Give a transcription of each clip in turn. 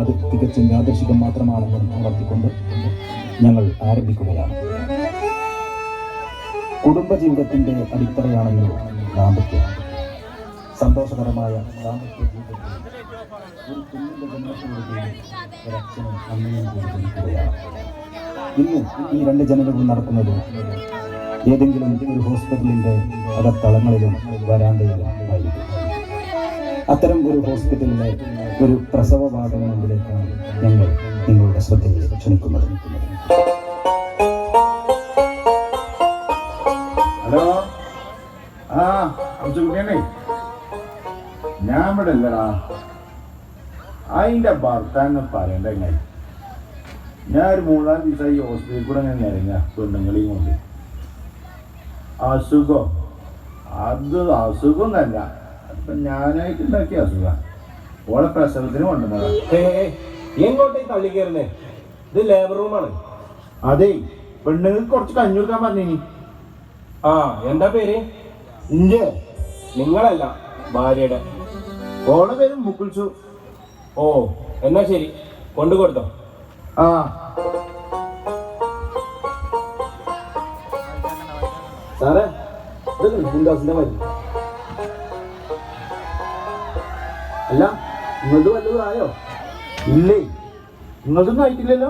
അത് തികച്ചും യാദർശികം മാത്രമാണെന്ന് ഉണർത്തിക്കൊണ്ട് ഞങ്ങൾ ആരംഭിക്കുകയാണ്. കുടുംബജീവിതത്തിന്റെ അടിത്തറയാണല്ലോ ദാമ്പത്യം. സന്തോഷകരമായ ദാമ്പത്യ ജീവിതത്തിൽ ഒരു കുഞ്ഞിന്റെ ജന്മത്തോടുകൂടി ഇന്ന് ഈ രണ്ട് ജനനവും നടക്കുന്നത് ഏതെങ്കിലും ഒരു ഹോസ്പിറ്റലിന്റെ അകത്തളങ്ങളിലും വരാന്തയിലും ആയിരിക്കും. അത്തരം ഒരു ഹോസ്പിറ്റലിലെ ഒരു പ്രസവ മുമ്പിലേക്കാണ് ഞങ്ങൾ നിങ്ങളുടെ ശ്രദ്ധയെ ക്ഷണിക്കുന്നത്. ഹലോ? ആ അംശകുട്ടിയണ്ണേ ഞാൻ ഇവിടെ ഇല്ലടാ. അതിന്റെ ഭർത്താന്ന് പറയണ്ട എങ്ങനെ ഞാൻ ഒരു മൂന്നാം ദിവസം ഈ ഹോസ്പിറ്റലിൽ കൂടെ ഞാൻ ഇറങ്ങ പെണ്ണുങ്ങളെയും കൊണ്ട്. അസുഖം. അത് അസുഖം തന്നെ അപ്പൊ ഞാനായിട്ട് ഉണ്ടാക്കിയ അസുഖം. ഓളെ പ്രസവത്തിന് കൊണ്ടുവന്നതാ എങ്ങോട്ടേക്ക് തള്ളി കയറുന്നേ ഇത് ലേബർ റൂമാണ് അതെ പെണ്ണുങ്ങൾക്ക് കുറച്ച് കഞ്ഞി കൊടുക്കാൻ പറഞ്ഞു ആ എന്താ പേര്? ഇഞ്ചേ. നിങ്ങളല്ല ഭാര്യയുടെ. ഓളെ പേരും മുക്കുൽസു ഓ എന്നാ ശരി കൊണ്ടു കൊടുത്തോ. ആ. സാറേ ഇത് ഹിന്ദാസിന്റെ മരുന്ന് അല്ല നിങ്ങൾക്ക് വല്ലതും ആയോ? ഇല്ലേ. നിങ്ങൾക്കൊന്നും ആയിട്ടില്ലല്ലോ?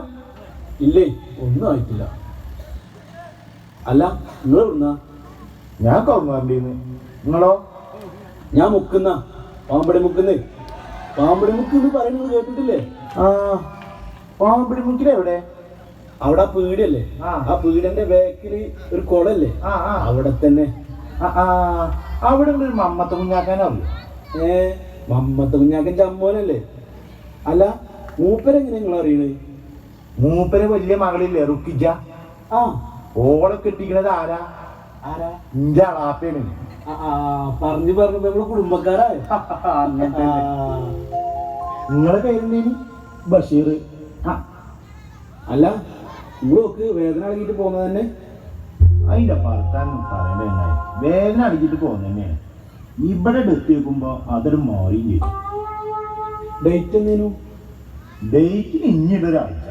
ഇല്ലേ ഒന്നും ആയിട്ടില്ല. അല്ല നിങ്ങൾ എവിടുന്ന? ഞാൻ കൗമാറിന്ന് നിങ്ങളോ ഞാൻ മുക്കുന്ന പാമ്പടി മുക്കുന്ന. പാമ്പടി മുക്ക് പറയുന്നത് കേട്ടിട്ടില്ലേ? ആ പാമ്പടി മുക്കിൽ എവിടെ? അവിടെ ആ പീടിയല്ലേ? ആ. പീടിന്റെ ബാക്കിൽ ഒരു കുളല്ലേ അവിടെ തന്നെ. അവിടെ ഒരു മമ്മത്ത കുഞ്ഞാക്കാനോ ഏ മമ്മത്ത് കുഞ്ഞാക്കൻ ചമ്മോനല്ലേ അല്ല മൂപ്പരെങ്ങനെ നിങ്ങൾ അറിയണേ? മൂപ്പരെ വലിയ മകളില്ലേ റുക്കിജ. ആ. ഓളെ കെട്ടിക്കണത് ആരാ? ആരാ? ഇന്റെ അളാപ്പയാണ് പറഞ്ഞു പറഞ്ഞു നമ്മൾ കുടുംബക്കാരായ. നിങ്ങളെ പേരെന്തേനി? ബഷീർ. അല്ല നിങ്ങളൊക്കെ വേദന അടങ്ങിയിട്ട് പോകുന്നത് തന്നെ. അതിന്റെ ഭർത്താൻ പറയുന്നത് വേദന അടിച്ചിട്ട് പോകുന്നത് തന്നെയാണ് ഇവിടെ ഡെത്ത് വെക്കുമ്പോ അതൊരു മാറി ചെയ്യും. ഡേറ്റ് എന്തേനു? ഡേറ്റിന് ഇനിയിട്ടൊരാഴ്ച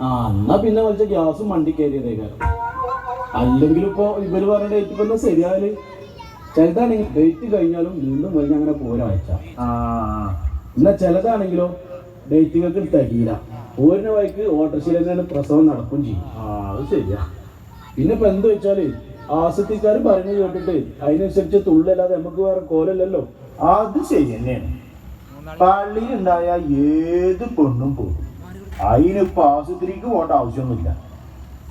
ആ എന്നാ പിന്നെ വലിച്ച ഗ്യാസും വണ്ടി കയറിയതേക്കാരം അല്ലെങ്കിൽ ഇപ്പൊ ഇവർ പറഞ്ഞ ഡേറ്റ് ഇപ്പൊ ശരിയായാൽ ചിലതാണെങ്കിൽ ഡേറ്റ് കഴിഞ്ഞാലും വീണ്ടും കഴിഞ്ഞ് അങ്ങനെ പോരാഴ്ച എന്നാ ചിലതാണെങ്കിലോ ഡേറ്റുകൾക്ക് തികയില്ല. ഓരോ വഴിക്ക് തന്നെയാണ് പ്രസവം നടക്കും ചെയ്യും. ആ അത് ശരിയാ. പിന്നെ ഇപ്പൊ എന്ത് വെച്ചാൽ ആസക്തിക്കാർ പറഞ്ഞു കേട്ടിട്ട് അതിനനുസരിച്ച് തുള്ളല്ലാതെ നമുക്ക് വേറെ കോലല്ലല്ലോ. അത് ശരി തന്നെയാണ്. പള്ളിയിലുണ്ടായ ഏത് പെണ്ണും പോകും അതിനിപ്പോ ആശുപത്രിക്ക് പോകേണ്ട ആവശ്യമൊന്നുമില്ല.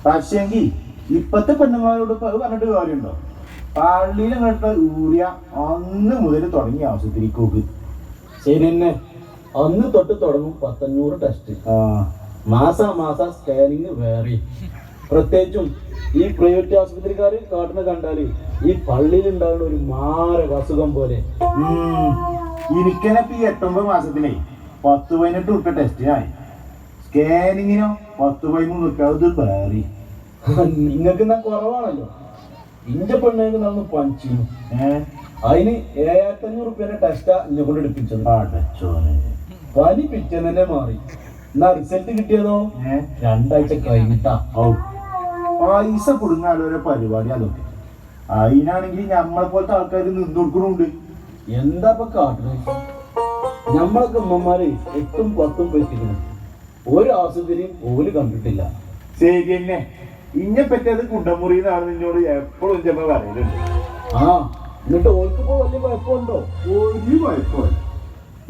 പക്ഷേങ്കിൽ ഇപ്പത്തെ പെണ്ണുങ്ങളോട് പറഞ്ഞിട്ട് കാര്യമുണ്ടോ? പള്ളിയിൽ കണ്ട ഊറിയ അന്ന് മുതൽ തുടങ്ങി ആശുപത്രിക്ക് പോക്ക് ശരി തന്നെ. അന്ന് തൊട്ട് തുടങ്ങും പത്തഞ്ഞൂറ് ടെസ്റ്റ്. ആ. മാസാ മാസ സ്കാനിങ് വേറെ. പ്രത്യേകിച്ചും ഈ പ്രൈവറ്റ് ആശുപത്രിക്കാർ കാട്ടുന്ന കണ്ടാൽ ഈ പള്ളിയിൽ ഉണ്ടാകുന്ന ഒരു മാരക അസുഖം പോലെ. ഉം. എനിക്കെനപ്പോ ഈ എട്ടൊമ്പത് മാസത്തിലേ പത്ത് പതിനെട്ട് ഉറുപ്പ ടെസ്റ്റിനായി സ്കാനിങ്ങിനോ പത്ത് പതിമൂന്ന് ഉറുപ്പ അത് വേറി. നിങ്ങൾക്ക് എന്നാ കുറവാണല്ലോ. ഇന്റെ പെണ്ണുങ്ങൾക്ക് നമ്മൾ പഞ്ചിന്നു ഏഹ് അതിന് ഏഴായിരത്തഞ്ഞൂറ് റുപ്യയുടെ ടെസ്റ്റാ ഇന്നെ കൊണ്ട് എടുപ്പിച്ചത്. പനി പിറ്റേന്ന് തന്നെ മാറി. എന്നാ റിസൾട്ട് കിട്ടിയതോ? രണ്ടാഴ്ച കഴിഞ്ഞിട്ടാ. ഔ. പൈസ കൊടുങ്ങാലോ പരിപാടി അതൊക്കെ അതിനാണെങ്കിൽ നമ്മളെ പോലത്തെ ആൾക്കാർ നിന്നു കൊടുക്കണുണ്ട് എന്താ ഇപ്പൊ കാട്ടുന്നത് നമ്മളൊക്കെ ഉമ്മമാര് എട്ടും പത്തും പറ്റിക്കണം. ഒരു ആശുപത്രിയും ഓൽ കണ്ടിട്ടില്ല. ശരി തന്നെ. ഇന്നെ പറ്റിയത് കുണ്ടമുറിന്നാണ് നിന്നോട് എപ്പോഴും ചെമ്മ പറയലുണ്ട്. ആ എന്നിട്ട് ഓൾക്കിപ്പോ വലിയ കുഴപ്പമുണ്ടോ? ഒരു കുഴപ്പമില്ല.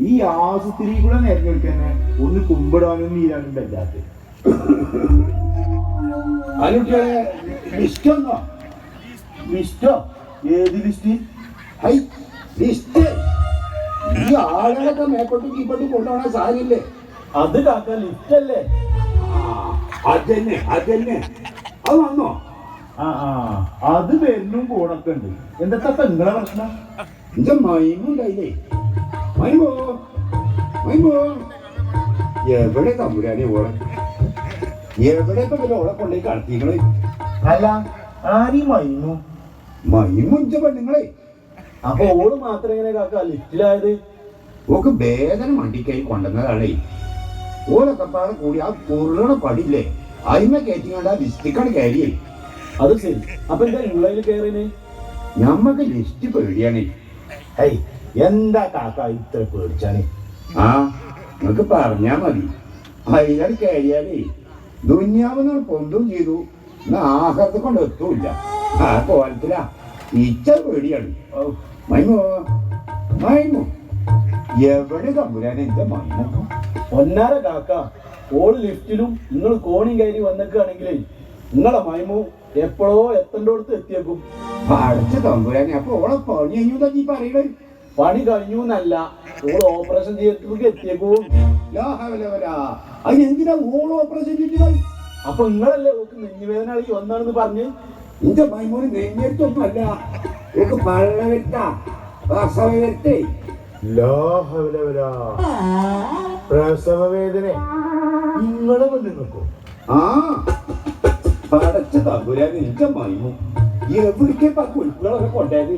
ഈ ആശുപത്രി കൂടെ നേരത്തെ ഒന്ന് കുമ്പിടാനും നീരാനും പറ്റാത്ത അതിനൊക്കെ ലിസ്റ്റ് ഒന്നോ ലിസ്റ്റോ? ഏത് ലിസ്റ്റ്? High list. ഈ ആളുകളൊക്കെ മേപ്പോട്ടും കീപ്പോട്ടും കൊണ്ടുപോകണ സാരില്ലേ അത് കാക്ക ലിസ്റ്റ് അല്ലേ? അതന്നെ അതന്നെ. അത് വന്നോ? ആ ആ അത് വരുന്നും പോണൊക്കെ ഉണ്ട്. എന്താ നിങ്ങളെ പ്രശ്നം? എന്റെ മൈമുണ്ടായില്ലേ മൈമോ മൈമോ. എവിടെ തമ്പുരാനെ ഓളെ? എവിടെ ഇപ്പൊ പിന്നെ ഓളെ കൊണ്ടേ കടത്തിക്കണേ അല്ല പെണ്ണുങ്ങളെ. അപ്പൊ ഓൾ മാത്രം എങ്ങനെ കാക്ക? ലിസ്റ്റിലായത് ഓക്ക് വേദന വണ്ടിക്കായി കൊണ്ടുവന്നതാണേ. ഓലൊക്കെ പാടെ കൂടി ആ പൊറുകണ പടിയില്ലേ? അതിമ കയറ്റിങ്ങാണ്ട് ആ ലിസ്റ്റിക്കാണ് കയറിയേ. അത് ശരി. അപ്പൊ എന്താ നിങ്ങളതിൽ കയറിന് ഞമ്മക്ക് ലിസ്റ്റ് പേടിയാണ്. ഹേയ് എന്താ കാക്ക ഇത്ര പേടിച്ചാണ് ആ പറഞ്ഞാ മതി. അതിലാണ് കയറിയാലേ. ദുന്യാവെന്ന് പൊന്തും ചെയ്തു. എന്നാ കൊണ്ട് എത്തൂല്ല. ആ കോലത്തില ഇച്ച പേടിയാണ്. മൈമോ മൈമോ. എവിടെ തമ്പുരാൻ എന്റെ മൈമോ? ഒന്നാര കാക്ക ഓൾ ലിഫ്റ്റിലും നിങ്ങൾ കോണിയും കയറി വന്നിക്കുകയാണെങ്കിലേ നിങ്ങളെ മൈമോ എപ്പോഴോ എത്തേണ്ടടുത്ത് എത്തിയേക്കും. അടച്ച തമ്പുരാനെ അപ്പൊ ഓളെ പണി കഴിഞ്ഞു നീ പറയണേ? പണി കഴിഞ്ഞു എന്നല്ല ഓൾ ഓപ്പറേഷൻ തിയേറ്ററിലേക്ക് എത്തിയേക്കും. വലാ. അതിനെന്തിനാ ഓൾ ഓപ്പറേഷൻ ചെയ്തത്? അപ്പൊ നിങ്ങളല്ലേ ഓക്ക് നെഞ്ഞുവേദന ആയി വന്നാണെന്ന് പറഞ്ഞ്? എന്റെ മൈമോന് നെഞ്ഞെടുത്തൊന്നുമല്ല ഓക്ക് പള്ള വരുത്ത പ്രസവ വേദന നിങ്ങളെ പെണ്ണുങ്ങൾക്കോ ആ. പടച്ച തമ്പുരാൻ നിന്റെ മൈമു. എവിടേക്കാ കുഴിപ്പുകളൊക്കെ കൊണ്ടേത്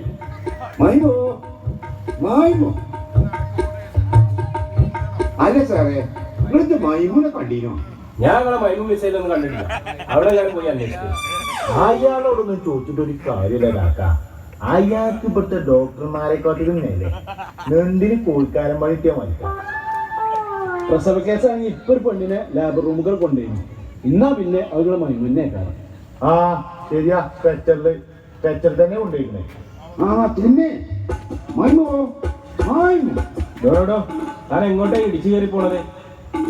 മൈമോ മൈമോ. അല്ല സാറേ നിങ്ങളിത് മൈമൂനെ കണ്ടീനോ? ഞാൻ നിങ്ങളെ മൈമൂൺ മിസൈലൊന്നും കണ്ടിട്ടില്ല. അവിടെ ഞാൻ പോയി അന്വേഷിച്ചു. അയാളോടൊന്നും ചോദിച്ചിട്ട് ഒരു കാര്യമില്ല കാക്ക. അയാൾക്ക് ഇവിടുത്തെ ഡോക്ടർമാരെക്കാട്ടിലും നേരെ നെണ്ടിന് കോഴിക്കാലം പണിട്ടിയാ മതി പ്രസവ കേസാണെങ്കിൽ ഇപ്പൊ ഒരു പെണ്ണിനെ ലാബ് റൂമുകൾ കൊണ്ടുപോയി ഇന്നാ പിന്നെ അവരുടെ മൈമൂനെ കാരണം ആ ശരിയാ സ്ട്രെച്ചറിൽ സ്ട്രെച്ചർ തന്നെ കൊണ്ടുപോയിരുന്നേ ആ പിന്നെ? മൈമോ മൈമോ ഡോടോ താൻ എങ്ങോട്ടാ ഇടിച്ചു കയറി പോണത്?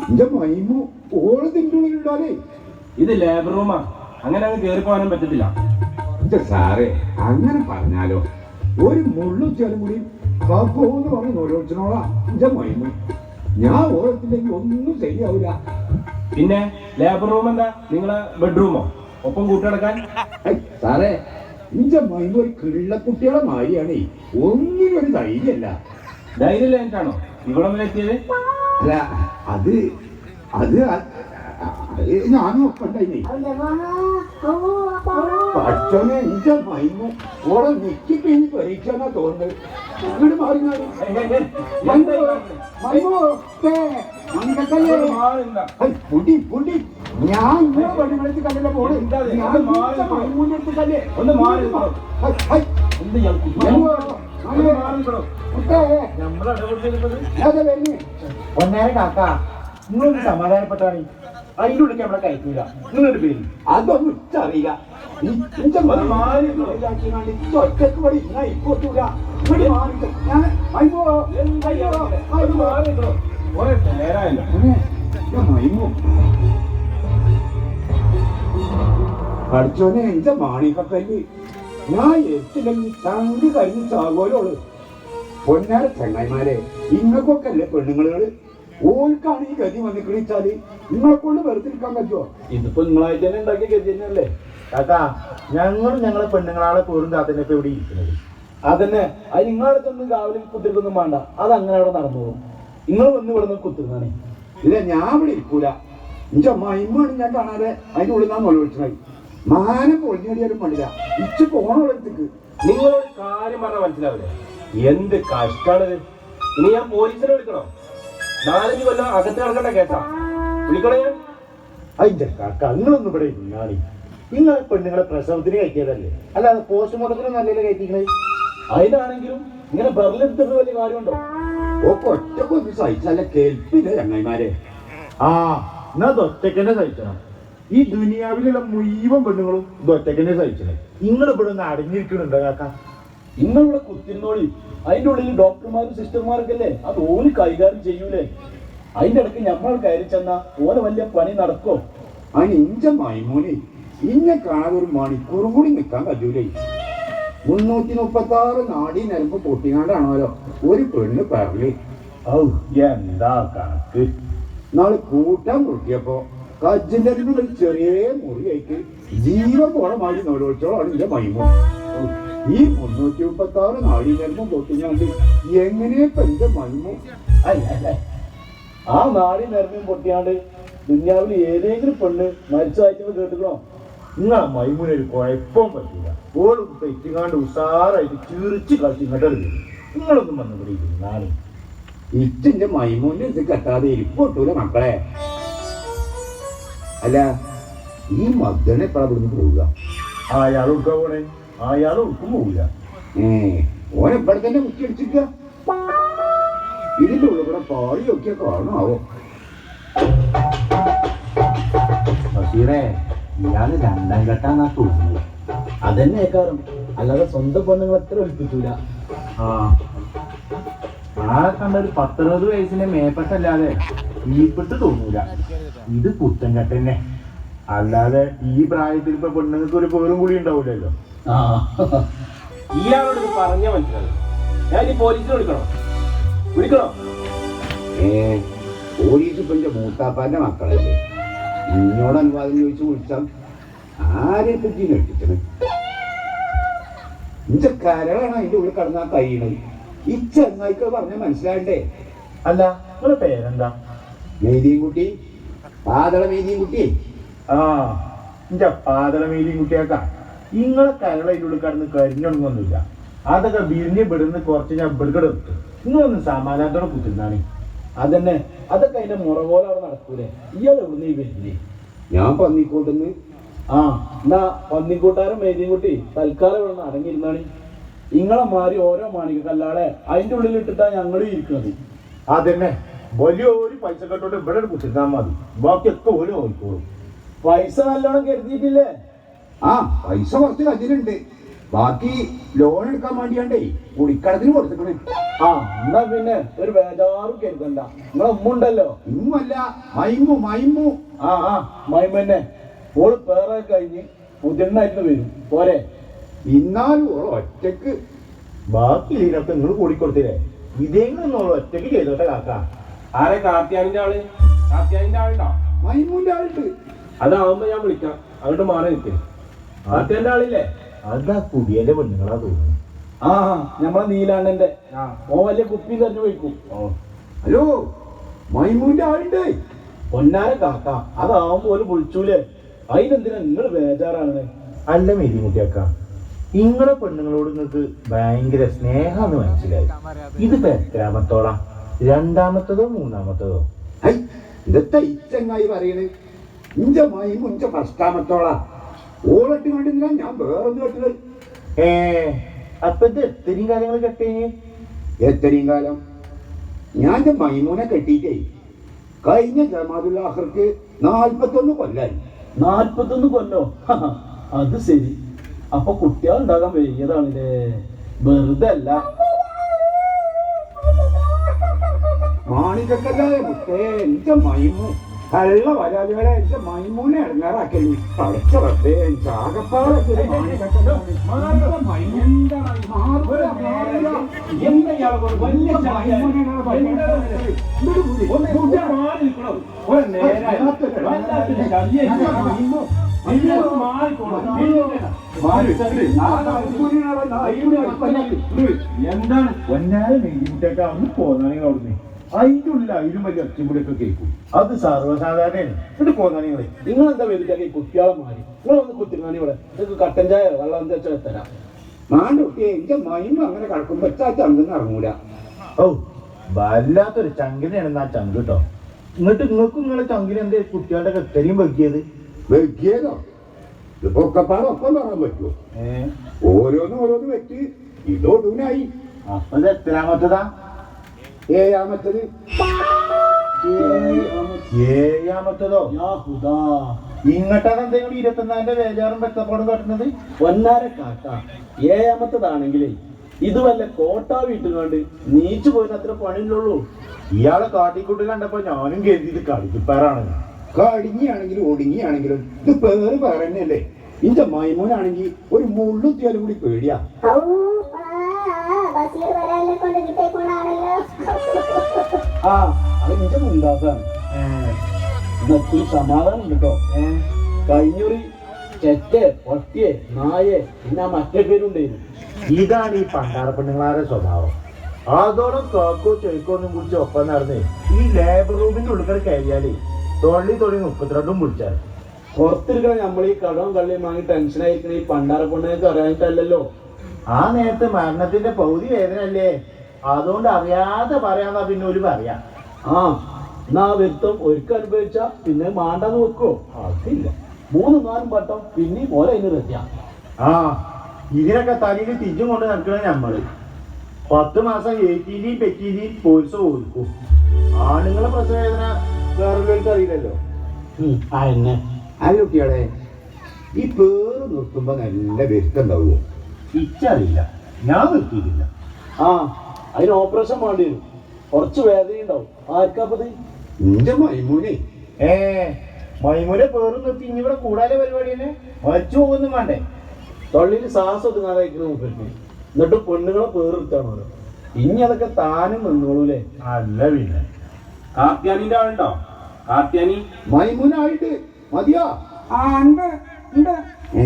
എന്റെ മൈമു ഓൾ തിന്റെ ഇത് ലേബർ റൂമാ അങ്ങനെ അങ്ങ് കയറി പോകാനും പറ്റത്തില്ല. എന്റെ സാറേ അങ്ങനെ പറഞ്ഞാലോ? ഒരു മുള്ളു ചെലും കൂടി കാപ്പോന്ന് പറഞ്ഞ് ഓരോരുത്തരോളാ എന്റെ മൈമു. ഞാൻ ഓരോരുത്തില്ലെങ്കിൽ ഒന്നും ശരിയാവൂല. പിന്നെ ലേബർ റൂം എന്താ? നിങ്ങളെ ബെഡ്റൂമോ ഒപ്പം കൂട്ടിടക്കാൻ സാറേ ഇഞ്ച മൈമു ഒരു കിള്ളക്കുട്ടികളെ മാരിയാണേ. ഒന്നിനൊരു ധൈര്യമല്ല. ധൈര്യം ലേറ്റാണോ ഇവിടെ വരെ എത്തിയത് അല്ല അത് അത് ഞാനും ഒപ്പണ്ടായില്ലേ പഠിച്ചോനെ എന്റെ മൈമു. ഓളെ നിക്കി കഴിഞ്ഞ് പരീക്ഷാന്നാ തോന്നുന്നത്. അങ്ങോട്ട് മാറി മാറി. പുടി പുടി. ഞാൻ ഇങ്ങനെ വഴിവിളിച്ച് കല്ലിലെ പോണ്? ഞാൻ മൈമൂന്റെ അടുത്ത് കല്ലേ ഒന്ന് മാറി കാക്ക നമ്മളെ പേര് ഞാൻ പഠിച്ചോനെ എന്റെ മാണിക്കക്കല്ല് ഞാൻ എത്തില്ലെങ്കിൽ ചങ്ക് കഴിഞ്ഞ് ചാകോലോൾ. പൊന്നാര ചങ്ങായിമാരെ ഇങ്ങൾക്കൊക്കെ അല്ലേ പെണ്ണുങ്ങൾ? ഓൽക്കാണ് ഈ ഗതി വന്നിക്കണിച്ചാൽ നിങ്ങളെ കൊണ്ട് വെറുതെ നിൽക്കാൻ പറ്റുമോ ഇതിപ്പോ നിങ്ങളായിട്ട് തന്നെ ഉണ്ടാക്കിയ ഗതി തന്നെയല്ലേ? കാക്കാ ഞങ്ങളും ഞങ്ങളെ പെണ്ണുങ്ങളാളെ പോരും കാത്തന്നെ ഇപ്പൊ ഇവിടെ ഇരിക്കുന്നത്. അതന്നെ അത് നിങ്ങളടുത്തൊന്നും കാവലിൽ കുത്തിരിക്കൊന്നും വേണ്ട. അത് അങ്ങനെ അവിടെ നടന്നു പോകും നിങ്ങൾ വന്ന് ഇവിടെ നിന്ന് കുത്തിരുന്നാണേ. ഇല്ല ഞാൻ ഇവിടെ ഇരിക്കൂല. എന്റെ മൈമാണ് ഞാൻ കാണാതെ അതിന്റെ ഉള്ളിൽ നിന്നാ നൊലവിളിച്ചായി മാനം പൊളിഞ്ഞടിയാലും പണില്ല ഇച്ച് പോണോളത്തേക്ക് നിങ്ങളൊരു കാര്യം പറഞ്ഞാൽ മനസ്സിലാവില്ലേ? എന്ത് കഷ്ടാണിത്? ഇനി ഞാൻ പോലീസിനെ വിളിക്കണോ? നാലഞ്ച് കൊല്ലം അകത്ത് കിടക്കണ്ട കേട്ടാ വിളിക്കണോ ഞാൻ? അതിന്റെ നിങ്ങളൊന്നും ഇവിടെ ഇന്നാണി. നിങ്ങളെ പെണ്ണുങ്ങളെ പ്രസവത്തിന് കയറ്റിയതല്ലേ? അല്ലാതെ പോസ്റ്റ്മോർട്ടത്തിന് നല്ലല്ലേ കയറ്റിക്കണേ? അതിനാണെങ്കിലും ഇങ്ങനെ ബർലെടുത്തത് വലിയ കാര്യമുണ്ടോ? ഓ ഒറ്റക്കൊന്ന് സഹിച്ചല്ല കേൾപ്പില്ല ചങ്ങായിമാരെ. ആ എന്നാ ഒറ്റക്കന്നെ സഹിക്കണം ഈ ദുനിയാവിലുള്ള മുഴുവൻ പെണ്ണുങ്ങളും ദൊറ്റക്കന്നെ സഹിച്ചത്. നിങ്ങൾ ഇവിടെ ഒന്ന് അടങ്ങിയിരിക്കണുണ്ടോ കാക്ക? നിങ്ങളിവിടെ കുത്തിരുന്നോളി. അതിന്റെ ഉള്ളിൽ ഡോക്ടർമാരും സിസ്റ്റർമാർക്കല്ലേ? അത് ഓൽ കൈകാര്യം ചെയ്യൂലേ? അതിന്റെ ഇടയ്ക്ക് നമ്മൾ കയറി ചെന്നാ ഓരോ വലിയ പണി നടക്കോ? അതിന് ഇഞ്ച മൈമൂനി ഇന്നെ കാണാതെ ഒരു മണിക്കൂറും കൂടി നിൽക്കാൻ കഴിയൂലേ മുന്നൂറ്റി മുപ്പത്തി ആറ് നാടി നിരമ്പ് പൊട്ടിങ്ങാണ്ടാണല്ലോ ഒരു പെണ്ണ് പറൽ ഔ എന്താ കണക്ക് നാളെ കൂട്ടാൻ നോക്കിയപ്പോ അരികിൽ ഒരു ചെറിയ മുറിയായിട്ട് ജീവൻ പോണ മാതിരി നോലോളിച്ചോളാണ് എന്റെ മൈമു ഈ മുന്നൂറ്റി മുപ്പത്തി ആറ് നാടി നിരമ്പ് പൊട്ടിങ്ങാണ്ട് എങ്ങനെയപ്പോ എന്റെ മൈമോ അല്ല. ആ നാടി നിറഞ്ഞും പൊട്ടിയാണ്ട് ദുന്യാവിൽ ഏതെങ്കിലും പെണ്ണ് മരിച്ചതായിട്ട് കേട്ടുക്കണോ നിങ്ങളെ ഒരു കുഴപ്പവും പറ്റില്ല. ഓളും തെറ്റിങ്ങാണ്ട് ഉഷാറായിട്ട് ചീറിച്ച് കളിച്ച് ഇങ്ങോട്ട് നിങ്ങളൊന്നും വന്നു ഇവിടെ ഇരുന്നാലും ഇറ്റിന്റെ മൈമൂന്റെ ഇത് കെട്ടാതെ ഇരിപ്പൊട്ടൂല മക്കളെ. അല്ല ഈ മദ്ദനെ എപ്പോഴാ ഇവിടുന്ന് പോവുക. അയാൾ ഉടുക്കാ പോണേ. അയാൾ ഉടുക്കും പോവില്ല. ഏ ഓൻ എവിടെ തന്നെ കുത്തിയടിച്ചിക്ക ഇതിന്റെ ഉള്ളിൽ കൂടെ പാടി നോക്കിയ കാണാവോ ബഷീറേ ഇയാൾ രണ്ടാം ഘട്ടാന്നാ തോന്നുന്നത്. അതന്നെ ഏക്കാറും അല്ലാതെ സ്വന്തം പെണ്ണുങ്ങൾ എത്ര ഒഴിപ്പിച്ചില്ല ആ. ആളെ കണ്ട ഒരു പത്തറുപത് വയസ്സിന്റെ മേപ്പെട്ടല്ലാതെ ഈപ്പിട്ട് തോന്നൂല. ഇത് പുത്തൻ കട്ടന്നെ. അല്ലാതെ ഈ പ്രായത്തിൽ ഇപ്പൊ പെണ്ണുങ്ങൾക്ക് ഒരു പേറും കൂടി ഉണ്ടാവൂലല്ലോ. ആ. ഇയാളോട് ഇത് പറഞ്ഞാ മനസ്സിലായി ഞാൻ പോലീസിനെ വിളിക്കണോ? വിളിക്കണോ? ഏ പോലീസ് ഇപ്പൊ എന്റെ മൂത്താപ്പാന്റെ മക്കളല്ലേ. നിന്നോട് അനുവാദം ചോദിച്ചു വിളിച്ചാൽ ആരെ പറ്റി ഞെട്ടിച്ചത് ഇഞ്ച കരളാണ് അതിന്റെ ഉള്ളിൽ കടന്നാ കഴിയണത് ഈ ചെങ്ങായിക്ക് പറഞ്ഞ മനസ്സിലായണ്ടേ അല്ല നിങ്ങളുടെ പേരെന്താ? മെയ്തിയും കുട്ടി പാതള മെയ്തിയും കുട്ടി. ആ എന്റെ പാതളമേലിയും കുട്ടിയാക്ക. ഇങ്ങളെ കരളയിലുള്ള കടന്ന് കരിഞ്ഞൊന്നുമില്ല അതൊക്കെ വിരിഞ്ഞ് വിടുന്ന് കുറച്ച് ഞാൻ ഇവിടുക്കടെ എടുത്തു നിങ്ങളൊന്ന് സമാധാനത്തോടെ കുത്തിരുന്നാണ്. അതന്നെ അതൊക്കെ അതിന്റെ മുറ പോലെ അവിടെ നടക്കൂലേ? ഇയാൾ എവിടുന്ന് ഈ വരുന്നേ? ഞാൻ പന്നിക്കോട്ടെന്ന്. ആ എന്നാ പന്നിക്കൂട്ടാരും മേദിൻകുട്ടി തൽക്കാലം ഇവിടെ അടങ്ങിയിരുന്നാണ്. ഇങ്ങളെ മാറി ഓരോ മാണിക കല്ലാളെ അതിന്റെ ഉള്ളിൽ ഇട്ടിട്ടാ ഞങ്ങളും ഇരിക്കുന്നത്. അതന്നെ. വലിയ ഒരു പൈസ കെട്ടോട്ട് ഇവിടെ കുത്തിരുന്നാൽ മതി. ബാക്കിയൊക്കെ ഒരു നോക്കിക്കോളും പൈസ നല്ലോണം കരുതിയിട്ടില്ലേ? ആ പൈസ കുറച്ച് കരുതിയിട്ടുണ്ട് ബാക്കി ലോൺ എടുക്കാൻ വേണ്ടിയാണ്ടേ കുടിക്കടത്തിന് കൊടുത്തിക്കണേ. ആ എന്നാ പിന്നെ ഒരു ബേജാറും കരുതണ്ട. നിങ്ങളെ ഉമ്മ ഉണ്ടല്ലോ? ഇന്നുമല്ല മൈമു മൈമു. ആ ആ മൈമന്നെ ഓൾ പേറെ കഴിഞ്ഞ് പുതിണ്ണായിട്ട് വരും. പോരെ. ഇന്നാലും ഓൾ ഒറ്റയ്ക്ക്. ബാക്കി ഇതിനൊക്കെ നിങ്ങൾ കൂടിക്കൊടുത്തില്ലേ? ഇതേങ്ങനെ ഒറ്റയ്ക്ക് ചെയ്തോട്ടെ കാക്ക. ആരെ കാർത്തിയാനിന്റെ ആൾ? കാർത്തിയാനിന്റെ ആളുണ്ടോ? മൈമൂന്റെ ആളുണ്ട്. അതാവുമ്പോ ഞാൻ വിളിക്കാം. അങ്ങോട്ട് മാറി നിൽക്കേ കാർത്തിയാന്റെ ആളില്ലേ? അതാ കുടിയന്റെ പെണ്ണുങ്ങളാ തോന്നുന്നു. ആ നമ്മളെ ഞമ്മളെ നീലാണ്ടന്റെ ഓ വലിയ കുപ്പി തന്നെ വയ്ക്കും ഹലോ മൈമൂന്റെ ആളുണ്ട്. പൊന്നാര കാക്ക അതാവുമ്പോ ഒരു വിളിച്ചൂലേ? അതിനെന്തിനാ നിങ്ങൾ ബേജാറാണ്? അല്ല മേരി കുട്ടിയാക്ക നിങ്ങളെ പെണ്ണുങ്ങളോട് നിങ്ങൾക്ക് ഭയങ്കര സ്നേഹമാണ് മനസ്സിലായി ഇതിപ്പോ എത്രാമത്തോളാ രണ്ടാമത്തതോ മൂന്നാമത്തതോ? ഹൈ ഇന്നത്തെ ഇച്ചങ്ങായി പറയണേ? ഇഞ്ച മൈമു മുഞ്ച ഫസ്റ്റാമത്തോളാ ഓളട്ടി കണ്ടില്ല ഞാൻ വേറൊന്നും കേട്ടത് ഏ അപ്പൊ ഇത് എത്രയും കാര്യങ്ങൾ കെട്ടീന്? എത്രയും കാലം? ഞാൻ മൈമൂനെ കെട്ടിയിട്ടേ കഴിഞ്ഞ ജമാദുല്ലാഹർക്ക് നാൽപ്പത്തൊന്ന് കൊല്ലായി. നാൽപ്പത്തൊന്ന് കൊല്ലോ? അത് ശരി. അപ്പൊ കുട്ടികൾ ഉണ്ടാകാൻ വൈകിയതാണല്ലേ? വെറുതെ അല്ല മാണിക്കല്ലാതെ മുത്തേ എന്റെ മൈമൂ എന്റെ മൈമൂനെ ഇറങ്ങാറാക്കലി പഠിച്ച ചാകപ്പാടൊക്കെ എന്താണ്? പൊന്നാലും കുട്ടിയൊക്കെ പോന്നാണെങ്കിൽ അവിടുന്ന്. അതിന്റെ ഉള്ളിൽ അതിലും വലിയ ഒച്ചമുടിയൊക്കെ കേൾക്കും. അത് സർവസാധാരണയാണ്. ഇവിടെ പോന്നാണിങ്ങളെ നിങ്ങൾ എന്താ ഈ കുട്ടികളെ മാറി നിങ്ങൾ ഒന്ന് കുത്തിരുന്നാണ് ഇവിടെ. നിങ്ങൾക്ക് കട്ടൻ ചായ വെള്ളം എന്താ വെച്ചാൽ തരാം. മാണ്ടുട്ടിയെ എന്റെ മൈമ അങ്ങനെ കിടക്കുമ്പോ ചന്തെന്ന് ഇറങ്ങൂല. ഓ വല്ലാത്തൊരു ചങ്കിനെയാണ് ആ ചങ്ക് കേട്ടോ എന്നിട്ട് നിങ്ങൾക്കും നിങ്ങളെ ചങ്കിന് എന്തേ കുട്ടികളുടെ ഒക്കെ ഇത്രയും വെക്കിയത് വെക്കിയതോ ഇതിപ്പോ ഒക്കെപ്പാടെ ഒപ്പം പറയാൻ പറ്റുമോ ഏഹ് ഓരോന്ന് ഓരോന്ന് വെച്ച് ഇതോടൂനായി അപ്പൊ എത്രാമത്തതാ? ഏഴാമത്തത്? ഏഴാമത്തതോ? യാ ഹുദാ. ഇങ്ങോട്ടാണ് എന്തെങ്കിലും ഇരുപത്തൊന്നാന്റെ വേജാറും വെച്ചപ്പാടും കാട്ടുന്നത്? ഒന്നാര കാട്ട. ഏഴാമത്തതാണെങ്കിലേ ഇത് വല്ല കോട്ടാ വീട്ടിൽ കണ്ട് നീച്ചു പോയിന് അത്ര പണിയുള്ളൂ ഇയാളെ കാട്ടിക്കൂട്ട് കണ്ടപ്പോ ഞാനും കരുതി ഇത് കളിക്കിപ്പാറാണ് കടിഞ്ഞാണെങ്കിലും ഒടുങ്ങിയാണെങ്കിലും ഇത് പേര് പറഞ്ഞല്ലേ ഇന്റെ മൈമോനാണെങ്കിൽ ഒരു മുള്ളുത്തിയാലും കൂടി പേടിയാ. വരാനെ കൊണ്ട് ആ അത് മുന്താസാണ് സമാധാനം ഉണ്ട് കേട്ടോ. കഴിഞ്ഞൊരു ചെറ്റെ പട്ടിയെ നായെ പിന്നെ ആ മറ്റേ പേരുണ്ടായിരുന്നു ഇതാണ് ഈ പണ്ടാറ പെണ്ണുങ്ങളാരെ സ്വഭാവം. അതോടെ കാക്കോ ചോയ്ക്കോ ഒന്നും കുടിച്ച് ഒപ്പം നടന്നേ ഈ ലേബർ റൂമിന്റെ ഉള്ളിൽ കയറിയാലേ തൊള്ളി തൊള്ളി മുപ്പത്തിരണ്ടും വിളിച്ചാൽ പുറത്തിരിക്കണം നമ്മൾ ഈ കടവും കള്ളിയും വാങ്ങി ടെൻഷനായിരിക്കണ ഈ പണ്ടാര പെണ്ണുങ്ങൾക്ക് അറിയാനിട്ടല്ലല്ലോ ആ നേരത്ത് മരണത്തിന്റെ പൗതി വേദനല്ലേ അതുകൊണ്ട് അറിയാതെ പറയാന്നാ പിന്നെ ഒരു പറയാ. ആ എന്നാ വ്യക്തം വരുത്തം ഒരുക്കം അനുഭവിച്ച പിന്നെ മാണ്ടെന്ന് വെക്കോ? അതില്ല. മൂന്ന് നാലും വട്ടം പിന്നെ മോലെ അതിന് റെഡിയാ. ആ ഇതിനൊക്കെ തലയിൽ തിരിച്ചും കൊണ്ട് നടക്കണ നമ്മൾ പത്ത് മാസം ഏറ്റീനിയും പെറ്റീനിയും പോലീസ് കൊടുക്കും ആണുങ്ങളെ പ്രശ്നവേദന വേറൊരു അറിയില്ലല്ലോ. ആ എന്നെ. ആ കുട്ടികളെ ഈ പേര് നിർത്തുമ്പോ നല്ല വരുത്തുണ്ടാവുമോ ഇച്ചറിയില്ല. ഞാൻ നിർത്തിയിട്ടില്ല. ആ അതിന് ഓപ്പറേഷൻ വേണ്ടി വരും കുറച്ച് വേദനയുണ്ടാവും ആർക്കാ ആർക്കാപ്പത് നിന്റെ മൈമൂനെ. ഏ മൈമൂനെ പേറും നിർത്തി ഇനി ഇവിടെ കൂടാതെ പരിപാടി തന്നെ? മരിച്ചു പോകുന്നു വേണ്ടേ? തൊള്ളിയിൽ ശ്വാസം ഒതുങ്ങാതെ അയക്കുന്ന മൂപ്പർക്ക്. എന്നിട്ട് പെണ്ണുങ്ങളെ പേരെടുത്താണ് ഓരോ. ഇനി അതൊക്കെ താനും നിന്നോളൂലേ? അല്ല പിന്നെ. കാർത്യാനിന്റെ ആളുണ്ടോ? കാർത്യാനി? മൈമൂനായിട്ട് മതിയോ. ആ ഉണ്ട് ഉണ്ട്. ഏ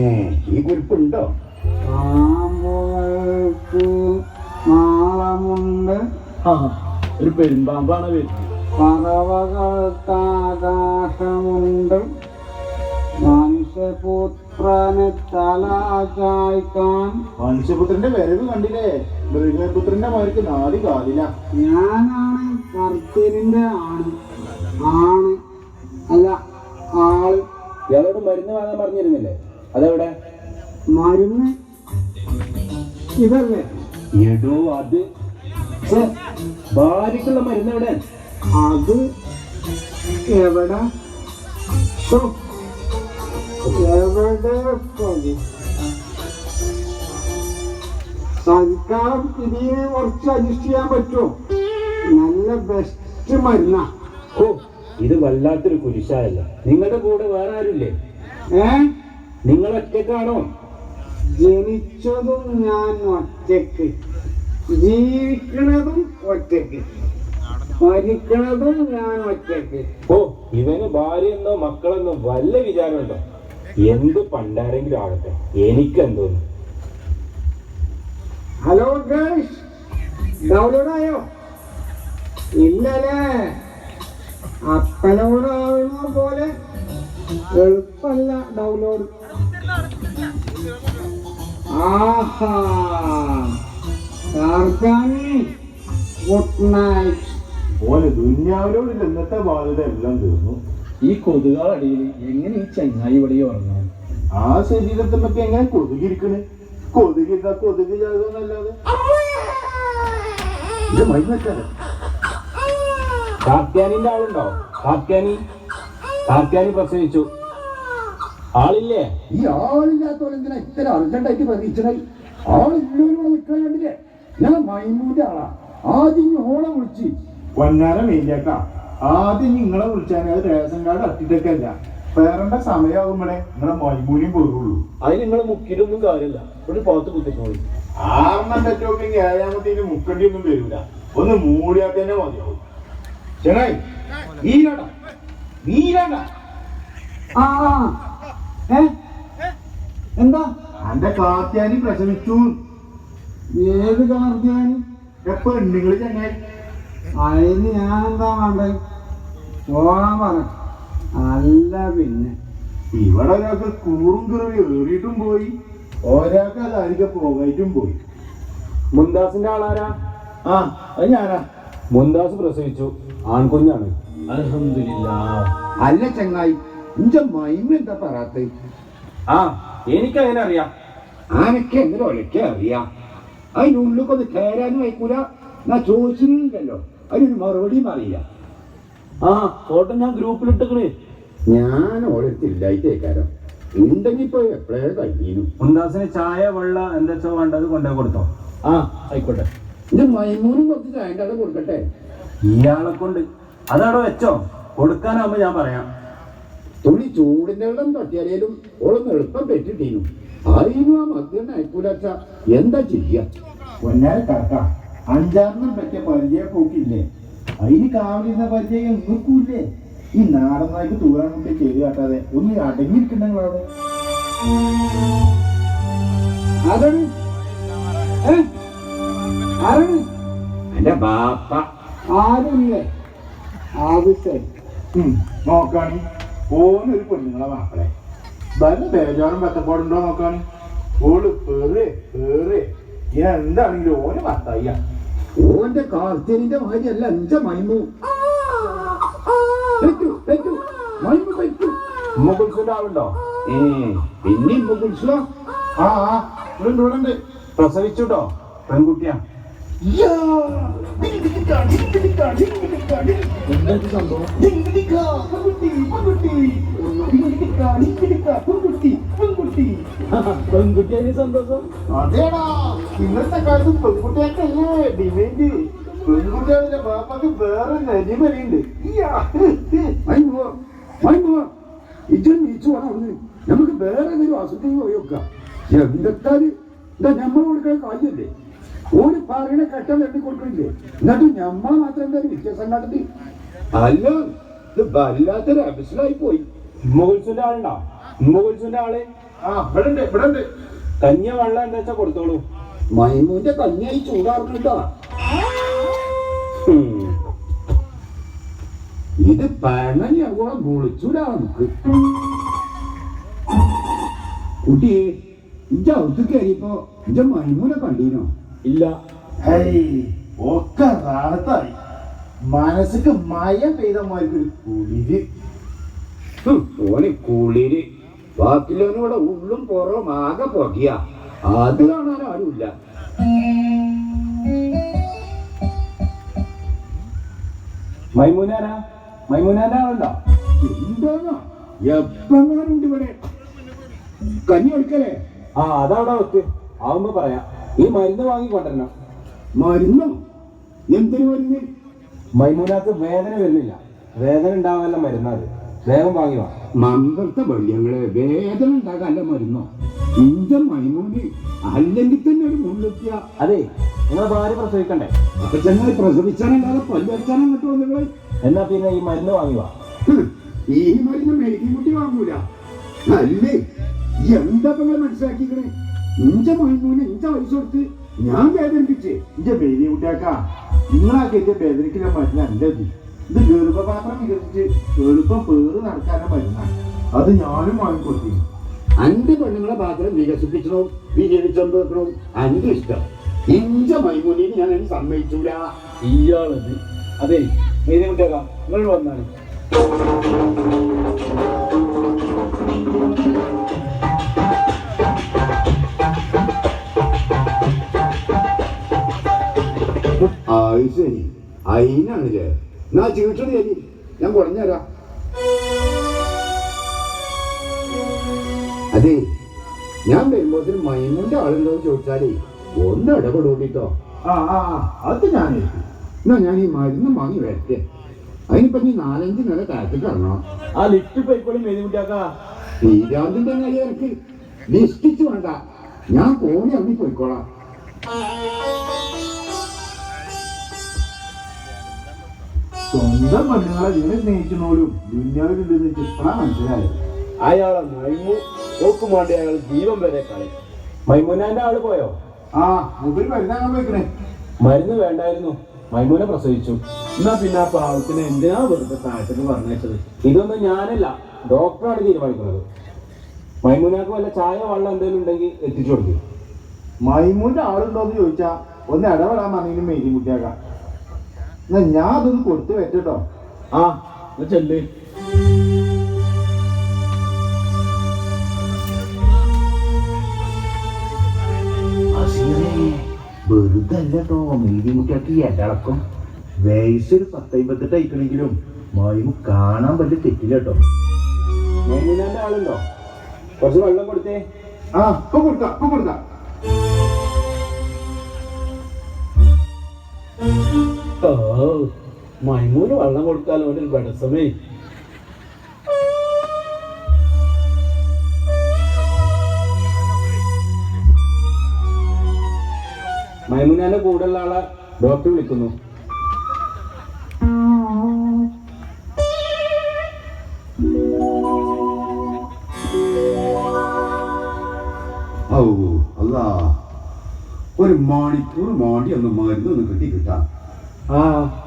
ഈ കുറിപ്പുണ്ടോ ആമ്പുകൾക്ക് നാളമുണ്ട് ആ ഒരു പെരുമ്പാമ്പാണ് പേര് പറവകൾക്കാകാശമുണ്ട്. മനുഷ്യപുത്രന് തല ചായ്ക്കാൻ മനുഷ്യപുത്രന്റെ വരവ് കണ്ടില്ലേ? മൃഗപുത്രന്റെ മാർക്ക് നാല് കാലില ഞാനാണ് കർത്തരിന്റെ ആണ് ആണ്. അല്ല ആൾ ഇയാളോട് മരുന്ന് വാങ്ങാൻ പറഞ്ഞിരുന്നില്ലേ? അതെവിടെ? മരുന്ന് ഇതല്ലേ? എടോ അത് ഭാര്യക്കുള്ള മരുന്ന് എവിടെ? അത് എവിടെ? തൽക്കാലം ഇതിനെ കുറച്ച് അഡ്ജസ്റ്റ് ചെയ്യാൻ പറ്റുമോ? നല്ല ബെസ്റ്റ് മരുന്നാ. ഓ ഇത് വല്ലാത്തൊരു കുരിശായല്ല. നിങ്ങളുടെ കൂടെ വേറെ ആരുമില്ലേ? ഏ? നിങ്ങൾ ഒറ്റക്കാണോ ജനിച്ചതും ഞാൻ ഒറ്റയ്ക്ക് ജീവിക്കണതും ഒറ്റയ്ക്ക് മരിക്കണതും ഞാൻ ഒറ്റയ്ക്ക് ഓ ഇവന് ഭാര്യയെന്നോ മക്കളെന്നോ വല്ല വിചാരമുണ്ടോ? എന്ത് പണ്ടാരെങ്കിലും ആകട്ടെ. എനിക്കെന്തോ. ഹലോ ഗേഷ് ഡൗൺലോഡ് ആയോ ഇല്ലല്ലേ? അപ്പനോട് ആവുന്ന പോലെ എളുപ്പല്ല ഡൗൺലോഡ്. ഓന് ദുന്യാവിനോടില്ല ഇന്നത്തെ ബാധ്യത എല്ലാം തീർന്നു. ഈ കൊതുകാളടിയിൽ എങ്ങനെ ഈ ചങ്ങായി ഇവിടെ ഉറങ്ങാൻ ആ ശരീരത്തിനൊക്കെ എങ്ങനെ കൊതുകിരിക്കണേ? കൊതുകിരുന്ന കൊതുക് ചാകുന്നല്ലാതെ. ഇത് ആളുണ്ടോ? കാക്കാനി കാക്കാനി പ്രസവിച്ചു. ആളില്ലേ? ഈ ആളില്ലാത്തവരെന്തിനാ ഇത്ര അർജന്റായിട്ട് പ്രതീക്ഷണേ ആളില്ലൂടെ നിൽക്കാൻ കണ്ടില്ലേ? ഞാൻ മൈമൂന്റെ ആളാ. ആദ്യം ഓളെ വിളിച്ച്. പൊന്നാര മെയിലേക്ക ആദ്യം നിങ്ങളെ വിളിച്ചാൽ അത് റേഷൻ കാർഡ് അട്ടിട്ടൊക്കെയല്ല പേരന്റെ സമയമാകുമ്പോഴേ നിങ്ങളെ മൈമൂലിയും പോരുള്ളൂ. അതിന് നിങ്ങളെ മുക്കിട്ടൊന്നും കാര്യമില്ല. ഒരു പുറത്ത് കുത്തിക്കോളി. ആറെണ്ണം തെറ്റോക്കെങ്കിൽ ഏഴാമത്തേന് മുക്കണ്ടി ഒന്നും വരൂല. ഒന്ന് മൂടിയാൽ തന്നെ മതിയാവും. ചെങ്ങായി നീരാടാ നീരാടാ ആ. ഏ? എന്താ? അന്റെ കാർത്യാനി പ്രസവിച്ചു ഏത് കാർത്യാനി? എപ്പോ നിങ്ങൾ ചെങ്ങായി അതിന് ഞാൻ എന്താ വേണ്ടേ? പോകാൻ പറ. അല്ല പിന്നെ. ഇവിടെ ഒരാൾക്ക് കൂറും കുറുവി ഏറിയിട്ടും പോയി. ഒരാൾക്ക് അത് അധികം പോകായിട്ടും പോയി. മുന്താസിന്റെ ആളാരാ? ആ അത് ഞാനാ. മുന്താസ് പ്രസവിച്ചു. ആൺകുഞ്ഞാണ്. അൽഹംദുലില്ലാ അല്ല ചങ്ങായി. ഇന്റെ മൈമ എന്താ പറയാത്ത? ആ എനിക്കതിനെ അറിയാം. ആനക്ക് എങ്ങനെ ഒലക്കെ അറിയാം? അതിനുള്ളിക്കൊന്ന് കയറാനും വയ്ക്കൂല. ഞാൻ ചോദിച്ചില്ലല്ലോ അതിനൊരു മറുപടിയും അറിയില്ല. ആ ഫോട്ടോ ഞാൻ ഗ്രൂപ്പിലിട്ടിക്കണേ. ഞാൻ ഓരോരുത്തില്ലായിട്ടേക്കാരോ ഉണ്ടെങ്കിൽ ഇപ്പൊ എപ്പോഴേ കഴിഞ്ഞു മുന്താസിന് ചായ വെള്ള എന്താ വേണ്ടത് കൊണ്ടേ കൊടുത്തോ. ആ ആയിക്കോട്ടെ. ഇത് മൈമൂനും കുറച്ച് ചായ കൊടുക്കട്ടെ. ഇയാളെ കൊണ്ട്. അതവിടെ വെച്ചോ. കൊടുക്കാനാവുമ്പോ ഞാൻ പറയാം. തുള്ളി ചൂടിന്റെ വെള്ളം തട്ടിയാലും ഓളൊന്ന് എളുപ്പം പെറ്റിട്ടീനു. അതിനും ആ മദ്യം അയക്കൂലച്ച. എന്താ ചെയ്യാ? പൊന്നാര കറക്ക അഞ്ചാറിനും പറ്റിയ പരിചയ പോക്കില്ലേ അതിന് കാവലിരുന്ന പരിചയം നിൽക്കൂല്ലേ ഈ നാടൻ നായ്ക്ക് തൂറാൻ കൊണ്ട് ചെയ്ത് കാട്ടാതെ ഒന്ന് അടങ്ങിയിരിക്കണ്ടെങ്കിൽ അവിടെ? ആരാണ്? എന്റെ ബാപ്പ. ആരുമില്ലേ? ആവശ്യം നോക്കാണി. ഓനൊരു പെണ്ണുങ്ങളെ മാപ്പിളെ വല്ല ബേജാറും ബത്തപ്പാടുണ്ടോ നോക്കാണ് ഓൾ പേറ് പേറ് ഇനി എന്താണെങ്കിലും ഓന് ഭർത്തായ്യ ഓന്റെ കാർത്തിയനിന്റെ ഭാര്യയല്ല എന്റെ മൈമു ആളുണ്ടോ ഏ പിന്നെ കുളിച്ചോ ആ ആ ഇവിടെ ഇവിടെ പ്രസവിച്ചുട്ടോ പെൺകുട്ടിയാ എന്താ സംഭവം സന്തോഷം ബാപ്പക്ക് വേറെ നമുക്ക് വേറെ ഒരു അസുഖം പോയി എന്തെത്താൽ ഇതാ നമ്മൾ കൊടുക്കാൻ കാര്യല്ലേ? ഓര് പറയണ കെട്ടം എണ്ണി കൊടുക്കണില്ലേ? എന്നിട്ട് ഞമ്മളെ മാത്രം എന്തായാലും വ്യത്യാസം കാട്ടി അല്ല. ഇത് വല്ലാത്തൊരു അബിസിലായി പോയി. കുളിച്ചിന്റെ ആളുണ്ടോ? കുളിച്ചിന്റെ ആൾ? ആ ഇവിടെ ഉണ്ട് ഇവിടെ ഉണ്ട് കഞ്ഞ വെള്ളം എന്താ വെച്ചാ കൊടുത്തോളൂ. മൈമൂന്റെ കഞ്ഞായി ചൂടാറുന്നുണ്ടാ ഇത് പണഞ്ഞോളം വിളിച്ചൂടാ നമുക്ക്. കുട്ടിയെ ഇജ അവിടുത്തെ കയറിയപ്പോ ഇജ മൈമൂനെ കണ്ടീനോ? ഇല്ല. ഒക്കെ റാഹത്തായി. മനസ്സിക്ക് മയ പെയ്ത മാതിരി ഒരു കുളിര്. ഓന് കുളിര്. ബാക്കിയുള്ളവനോടെ ഉള്ളും പുറവും ആകെ പൊകിയ. അത് കാണാൻ ആരുമില്ല. മൈമൂനാരാ? മൈമൂനാനാ ആളുണ്ടോ എന്താണോ? എപ്പങ്ങാനുണ്ട് ഇവിടെ കഞ്ഞി എടുക്കലേ ആ അതവിടെ വെക്ക്. ആവുമ്പോ പറയാ. ഈ മരുന്ന് വാങ്ങി കൊണ്ടുവരണം മരുന്നോ? എന്തിനു മരുന്ന്? മൈമൂനാക്ക് വേദന വരുന്നില്ല. വേദന ഉണ്ടാവാനല്ല മരുന്നത് വേഗം വാങ്ങി വാ. മന്ത്രത്തെ വള്ളിയങ്ങളെ വേദന ഉണ്ടാകാല്ല മരുന്നോ? ഇന്റെ മൈമൂന് അല്ലെങ്കിൽ തന്നെ ഒരു മുള്ಳೆത്തിയ അതെ നിങ്ങളെ ഭാര്യ പ്രസവിക്കണ്ടേ? അപ്പൊ ചെന്നാൽ പ്രസവിച്ചാനല്ലാതെ പല്ലടിച്ചാനും കിട്ടുമോ നിങ്ങൾ എന്നാ പിന്നെ ഈ മരുന്ന് വാങ്ങി വാ. ഈ മരുന്ന് മെഴുകിമുട്ടി വാങ്ങൂല. അല്ലേ? എന്താ നിങ്ങൾ മനസ്സിലാക്കിക്കണേ? ഇഞ്ച മൈമൂന് ഇഞ്ച വയസ്സെടുത്ത് ഞാൻ വേദനിപ്പിച്ചേ. ഇന്റെ ബേബി കുട്ടിയാക്കാ നിങ്ങളാക്കി എന്റെ ബേദനയ്ക്കുള്ള മരുന്നല്ല ഇത്. ഇത് ഗർഭപാത്രം വികസിച്ച് എളുപ്പം പേര് നടക്കാനുള്ള മരുന്നാണ്. അത് ഞാനും വാങ്ങിക്കൊടുത്തി. അഞ്ച് പെണ്ണുങ്ങളെ പാത്രം വികസിപ്പിച്ചണോ വിജയിച്ചോ അഞ്ചു ഇഷ്ടം. ഇഞ്ച മൈമുനി ഞാൻ അതിന് സമ്മതിച്ചൂല. ഇയാളത് അതെ മെയ്തി കുട്ടിയാക്കാം നിങ്ങൾ വന്നാണ് അത് ശരി അതിനാണല്ലേ എന്നാ ചീട്ടണി ശരി ഞാൻ കുറഞ്ഞുതരാം അതെ ഞാൻ വരുമ്പോത്തിന് മൈമുന്റെ ആളുണ്ടോ ചോദിച്ചാലേ ഒന്ന് ഇടപെടൂട്ടോ ആ ആ അത് ഞാൻ. എന്നാ ഞാൻ ഈ മരുന്ന് വാങ്ങി വരട്ടെ. അതിനിപ്പോ നീ നാലഞ്ച് നില താഴത്തേക്ക് ഇറങ്ങണം. ആ ലിസ്റ്റ് പോയിക്കോളും മെയ്തി കുട്ടിയാക്കാ തീരാതിന്റെ കാര്യം എനിക്ക് വേണ്ട. ഞാൻ കോണി അവിടെ പോയിക്കോളാം. സ്വന്തം പെണ്ണുങ്ങളെ ഇങ്ങനെ സ്നേഹിക്കുന്നോലും ദുന്യാവിലുണ്ടെന്ന് ഇപ്പോഴാണ് ഇപ്പഴാ മനസ്സിലായത്. അയാളെ മൈമു നോക്കും വേണ്ടി അയാൾ ജീവൻ വരെ കളി. മൈമുനാന്റെ ആൾ പോയോ? ആ മുമ്പിൽ മരുന്നാകാൻ വെക്കണേ. മരുന്ന് വേണ്ടായിരുന്നു. മൈമൂനെ പ്രസവിച്ചു. എന്നാ പിന്നെ ആ പാവത്തിന് എന്തിനാ വെറുതെ താഴത്തേക്ക് പറഞ്ഞേച്ചത് ഇതൊന്നും ഞാനല്ല ഡോക്ടറാണ് തീരുമാനിക്കുന്നത്. മൈമൂനാക്ക് വല്ല ചായ വെള്ളം എന്തെങ്കിലും ഉണ്ടെങ്കിൽ എത്തിച്ചു കൊടുക്കും. മൈമൂന്റെ ആളുണ്ടോന്ന് ചോദിച്ചാ ഒന്ന് ഇടപെടാൻ പറഞ്ഞെങ്കിലും മെയിൻ കുട്ടിയാക്കാം. എന്നാ ഞാൻ അതൊന്ന് കൊടുത്തു വെച്ചോ ആ എന്നാ ചെല്ല്. വെറുതല്ലോ അല്ല കേട്ടോ മെയ്തി കുട്ടിയാക്കി ഇടളക്കം വയസ്സ് ഒരു പത്തൈമ്പത്തെട്ട് അയക്കണെങ്കിലും മൈമു കാണാൻ വലിയ തെറ്റില്ല കേട്ടോ മൈമൂനാന്റെ ആളുണ്ടോ? കുറച്ച് വെള്ളം കൊടുത്തേ. ആ ഇപ്പൊ കൊടുക്കാം ഇപ്പൊ കൊടുക്കാം. മൈമൂന് വെള്ളം കൊടുക്കാലോ ഒരു വെടസമേ കൂടെ കൂടെയുള്ള ആളെ. ഡോക്ടർ വിളിക്കുന്നു. ഔ അല്ലാ ഒരു മണിക്കൂർ മാണ്ടി ഒന്ന് മരുന്ന് ഒന്ന് കിട്ടി കിട്ടാം ആ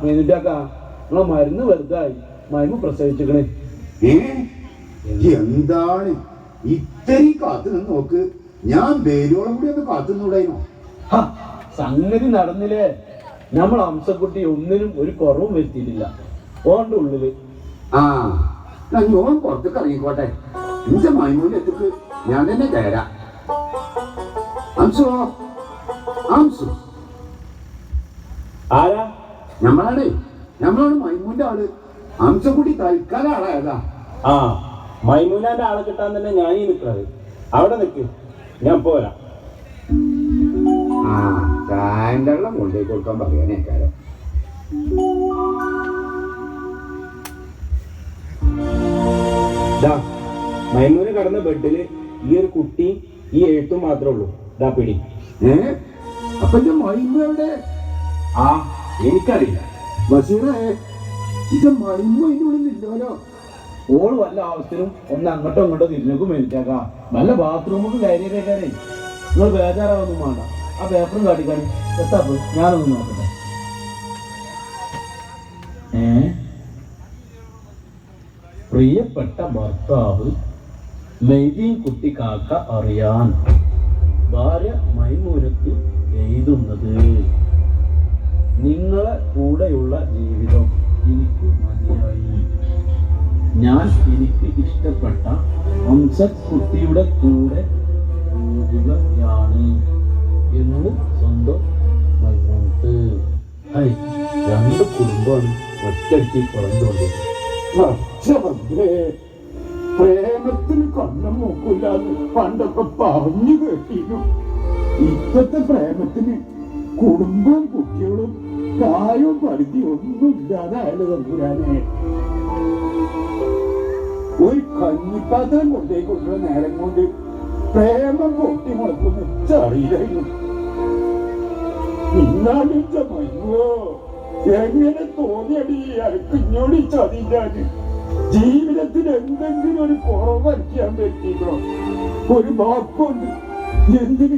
മെയ്തിട്ടാക്കാ നിങ്ങളെ മരുന്ന് വെറുതായി. മരുന്ന് പ്രസവിച്ചിക്കണേ. എന്താണ്? ഇത്രയും കാത്തു നിന്ന് നോക്ക്. ഞാൻ വേരോളം കൂടി ഒന്ന് കാത്തു നിന്നൂടായിനോ ഹ, സംഗതി നടന്നില്ലേ? നമ്മൾ അംസക്കുട്ടി ഒന്നിനും ഒരു കുറവും വരുത്തിയിട്ടില്ല. ഓന്റെ ഉള്ളിൽ. ആ ഞാൻ പുറത്തേക്ക് ഇറങ്ങിക്കോട്ടെ. എന്റെ മൈമൂന്റെ എത്തിക്ക് ഞാൻ തന്നെ കയറാം. അംസോ അംസു. ആരാ? നമ്മളാണ് നമ്മളാണ് മൈമൂന്റെ ആൾ. അംസം കൂടി തൽക്കാലം ആളായതാ ആ മൈമൂലാന്റെ ആളെ കിട്ടാൻ തന്നെ ഞാൻ ഈ നിൽക്കുന്നത് അവിടെ നിൽക്ക് ഞാൻ പോരാ. ആ ചായന്റെ വെള്ളം കൊണ്ടുപോയി കൊടുക്കാൻ പറയാനേ കാര്യം. ദാ മൈമൂന് കടന്ന ബെഡിൽ ഈ ഒരു കുട്ടി ഈ എഴുത്തും മാത്രമേ ഉള്ളൂ. ദാ പിടി. ഏ? അപ്പൊ എന്റെ മൈമു എവിടെ? ആ എനിക്കറിയില്ല. ബഷീറേ ഇത് മണിമോ അതിനുള്ളിൽ ഇല്ലല്ലോ. ഓൾ വല്ല ആവശ്യത്തിനും ഒന്ന് അങ്ങോട്ടോ ഇങ്ങോട്ടോ തിരിഞ്ഞേക്കും മേടിച്ചേക്കാം നല്ല ബാത്റൂമൊക്കെ കയറിയേക്കാരേ നിങ്ങൾ ബേജാറാവൊന്നും വേണ്ട. ആ പേപ്പറും കാട്ടിക്കാണി. എത്താപ്പ് ഞാനൊന്ന് നോക്കട്ടെ. ഏ? പ്രിയപ്പെട്ട ഭർത്താവ് മെയ്തീൻ കുട്ടി കാക്ക അറിയാൻ ഭാര്യ മൈമൂരത്തിൽ എഴുതുന്നത്. നിങ്ങളെ കൂടെയുള്ള ജീവിതം എനിക്ക് മതിയായി. ഞാൻ എനിക്ക് ഇഷ്ടപ്പെട്ട ഹംസക്കുട്ടിയുടെ കൂടെ പോകുകയാണ് എന്ന് സ്വന്തം മൈമൂത്ത് രണ്ട് കുടുംബം ഒറ്റയ്ക്ക് പച്ചഭദ്രേ, പ്രേമത്തിന് കണ്ണം മൂക്കില്ലാന്ന് പണ്ടൊക്കെ പറഞ്ഞു കേട്ടിരുന്നു. ഇപ്പത്തെ പ്രേമത്തിന് കുടുംബവും കുട്ടികളും കായവും പരിധി ഒന്നും ഇല്ലാതായാലും തമ്പുരാനെ. ഒരു കഞ്ഞിപ്പാത്രം കൊണ്ടേക്ക് കൊണ്ടുള്ള നേരം കൊണ്ട് പ്രേമം പൊട്ടി മുളക്കുന്ന അറിയില്ലായിരുന്നു. ഇന്നാലിച്ച മയ്യോ എങ്ങനെ തോന്നിയടി? അനക്ക് ഇഞ്ഞോടി ചതിയില്ലാതെ ജീവിതത്തിൽ എന്തെങ്കിലും ഒരു കുറവ് വരയ്ക്കാൻ പറ്റിയിട്ടോ ഒരു വാക്കുണ്ട് എന്തിന്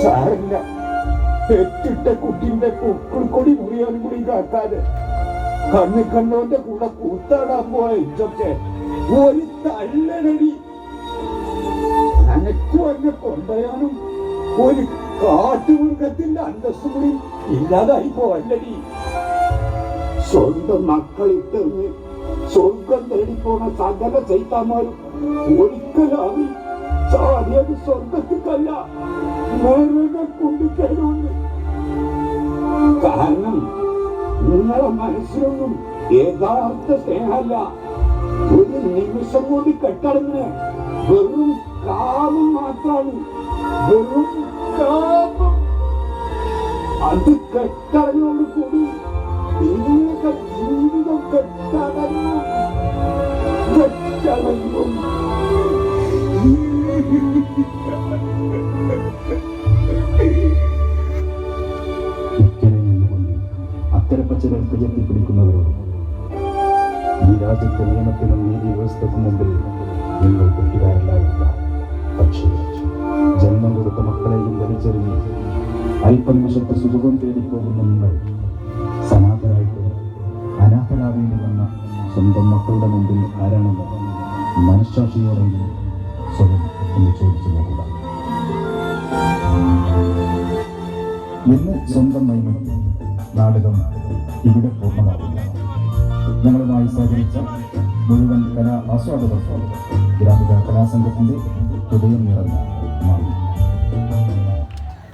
സാരല്ല പെറ്റിട്ട കുട്ടിന്റെ കൊടി മുറിയാൻ കൂടി കാക്കാതെ കണ്ണി കണ്ണോന്റെ കൂടെ കൂത്താടാൻ പോയ ഇതൊക്കെ ഒരു തള്ളനടി. അനക്കും എന്നെ കൊണ്ടുപോയാനും ഒരു കാട്ടുമൃഗത്തിന്റെ അന്തസ്സും കൂടി ഇല്ലാതായി പോവല്ലടി സ്വന്തം മക്കളിട്ടെന്ന് സ്വർഗം തേടിപ്പോണ സകല ചൈത്താന്മാരും ഒരിക്കലാവി ചാടിയത് സ്വർഗത്തിക്കല്ല നരകം കൊണ്ടിക്കരുന്ന് കാരണം നിങ്ങളെ മനസ്സിലൊന്നും യഥാർത്ഥ സ്നേഹമല്ല. ഒരു നിമിഷം കൊണ്ട് കെട്ടടങ്ങിന് വെറും കാമം മാത്രാണ് വെറും കാമം അത് കെട്ടടങ്ങോട് കൂടി നിങ്ങളുടെ സ്വയം എന്ന് ചോദിച്ചു നോക്കുക. ഇന്ന് സ്വന്തം മൈമൻ നാടകം ഇവിടെ പൂർണമാകുന്നു ഞങ്ങളുമായി സഹകരിച്ച മുഴുവൻ കലാ ആസ്വാദകർക്കും ഗ്രാമിക കലാസംഘത്തിന്റെ ഹൃദയം നിറഞ്ഞ